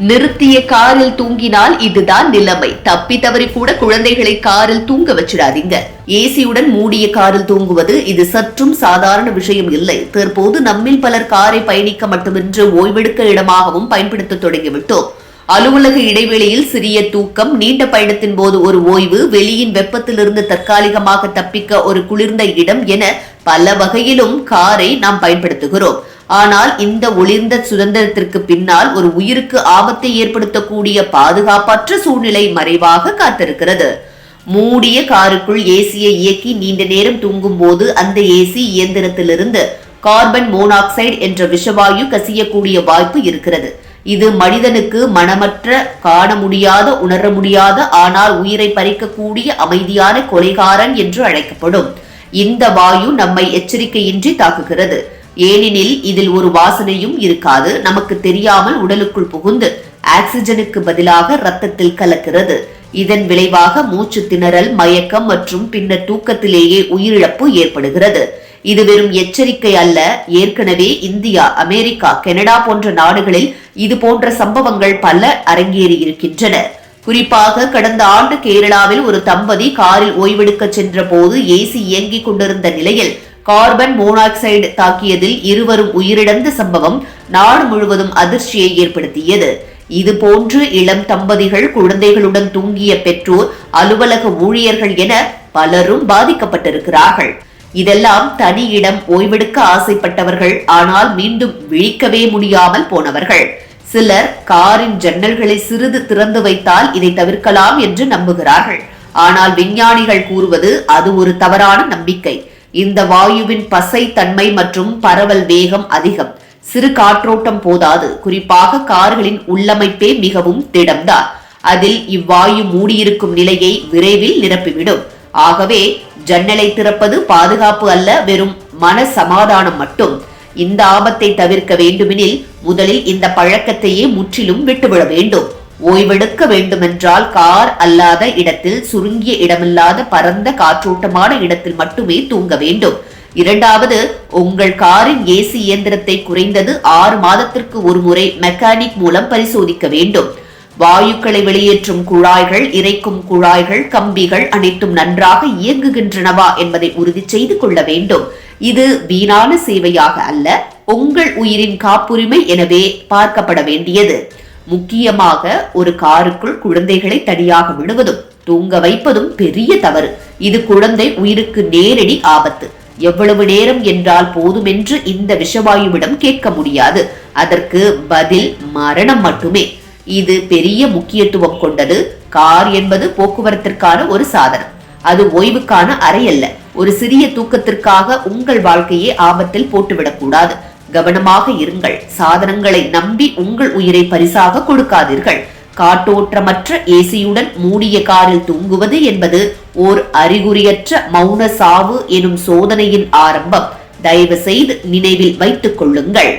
நிறுத்திய காரில் தூங்கினால் இதுதான் நிலைமை. தப்பி தவறி கூட குழந்தைகளை காரில் தூங்க வச்சிடாதீங்க. ஏசியுடன் மூடிய காரில் தூங்குவது இது சற்றும் சாதாரண விஷயம் இல்லை. தற்போது நம்மில் பலர் காரை பயணிக்க மட்டுமின்றி ஓய்வெடுக்க இடமாகவும் பயன்படுத்த தொடங்கிவிட்டோம். அலுவலக இடைவெளியில் சிறிய தூக்கம் நீண்ட பயணத்தின் போது ஒரு ஓய்வு வெளியின் வெப்பத்திலிருந்து தற்காலிகமாக தப்பிக்க ஒரு குளிர்ந்த இடம் என பல வகையிலும் காரை நாம் பயன்படுத்துகிறோம். ஆனால் இந்த ஒளிர்ந்த சுதந்திரத்திற்கு பின்னால் ஒரு உயிருக்கு ஆபத்தை ஏற்படுத்தக்கூடிய பாதுகாப்பற்ற சூழ்நிலை மறைவாக காத்திருக்கிறது. மூடிய காருக்குள் ஏசியை இயக்கி நீண்ட நேரம் தூங்கும் போது அந்த ஏசி இயந்திரத்திலிருந்து கார்பன் மோனாக்சைடு என்ற விஷவாயு கசியக்கூடிய வாய்ப்பு இருக்கிறது. இது மனிதனுக்கு மனமற்ற காண முடியாத உணர முடியாத ஆனால் உயிரை பறிக்கக்கூடிய அமைதியான கொலைகாரன் என்று அழைக்கப்படும். இந்த வாயு நம்மை எச்சரிக்கையின்றி தாக்குகிறது. ஏனெனில் இதில் ஒரு வாசனையும் இருக்காது. நமக்கு தெரியாமல் உடலுக்குள் புகுந்து ஆக்சிஜனுக்கு பதிலாக ரத்தத்தில் கலக்கிறது. இதன் விளைவாக மூச்சு திணறல் மயக்கம் மற்றும் பின்னர் தூக்கத்திலேயே உயிரிழப்பு ஏற்படுகிறது. இது வெறும் எச்சரிக்கை அல்ல. ஏற்கனவே இந்தியா அமெரிக்கா கனடா போன்ற நாடுகளில் இது போன்ற சம்பவங்கள் பல அரங்கேறி இருக்கின்றன குறிப்பாக கடந்த ஆண்டு கேரளாவில் ஒரு தம்பதி காரில் ஓய்வெடுக்க சென்ற போது ஏசி இயங்கிக் கொண்டிருந்த நிலையில் கார்பன் மோனாக்சைடு தாக்கியதில் இருவரும் உயிரிழந்த சம்பவம் நாடு முழுவதும் அதிர்ச்சியை ஏற்படுத்தியது. இது போன்று இளம் தம்பதிகள் குழந்தைகளுடன் தூங்கிய பெற்றோர் அலுவலக ஊழியர்கள் என பலரும் பாதிக்கப்பட்டிருக்கிறார்கள். இதெல்லாம் தனி இடம் ஓய்வெடுக்க ஆசைப்பட்டவர்கள் ஆனால் மீண்டும் விழிக்கவே முடியாமல் போனவர்கள். சிலர் காரின் ஜன்னல்களை சிறிது திறந்து வைத்தால் இதை தவிர்க்கலாம் என்று நம்புகிறார்கள். ஆனால் விஞ்ஞானிகள் கூறுவது அது ஒரு தவறான நம்பிக்கை. இந்த வாயுவின் பசை தன்மை மற்றும் பரவல் வேகம் அதிகம். சிறு காற்றோட்டம் போதாது. குறிப்பாக கார்களின் உள்ளமைப்பே மிகவும் திடம்தான். அதில் இவ்வாயு மூடியிருக்கும் நிலையை விரைவில் நிரப்பிவிடும். ஆகவே ஜன்னலை திறப்பது பாதுகாப்பு அல்ல வெறும் மன சமாதானம் மட்டும். இந்த ஆபத்தை தவிர்க்க வேண்டுமெனில் முதலில் இந்த பழக்கத்தையே முற்றிலும் விட்டுவிட வேண்டும். ஓய்வெடுக்க வேண்டுமென்றால் கார் அல்லாத இடத்தில் சுருங்கிய இடமில்லாத பரந்த காற்றோட்டமான இடத்தில் மட்டுமே தூங்க வேண்டும். இரண்டாவது உங்கள் காரின் ஏசி இயந்திரத்தை குறைந்தது ஆறு மாதத்திற்கு ஒரு முறை மெக்கானிக் மூலம் பரிசோதிக்க வேண்டும். வாயுக்களை வெளியேற்றும் குழாய்கள் இறைக்கும் குழாய்கள் கம்பிகள் அனைத்தும் நன்றாக இயங்குகின்றனவா என்பதை உறுதி செய்து கொள்ள வேண்டும். இது வீணான சேவையாக அல்ல உங்கள் உயிரின் காப்புரிமை எனவே பார்க்கப்பட வேண்டியது. முக்கியமாக ஒரு காருக்குள் குழந்தைகளை தனியாக விடுவதும் தூங்க வைப்பதும் பெரிய தவறு. இது குழந்தை உயிருக்கு நேரடி ஆபத்து. எவ்வளவு நேரம் என்றால் போதுமென்று இந்த விஷவாயுவிடம் கேட்க முடியாது. அதற்கு பதில் மரணம் மட்டுமே. இது பெரிய முக்கியத்துவம் கொண்டது. கார் என்பது போக்குவரத்திற்கான ஒரு சாதனம். அது ஓய்வுக்கான அறை அல்ல ஒரு சிறிய தூக்கத்திற்காக உங்கள் வாழ்க்கையை ஆபத்தில் போட்டுவிடக்கூடாது. கூடாது கவனமாக இருங்கள். சாதனங்களை நம்பி உங்கள் உயிரை பரிசாக கொடுக்காதீர்கள். காட்டோற்றமற்ற ஏசியுடன் மூடிய காரில் தூங்குவது என்பது ஓர் அறிகுறியற்ற மௌன சாவு எனும் சோதனையின் ஆரம்பம். தயவு செய்து நினைவில் வைத்துக் கொள்ளுங்கள்.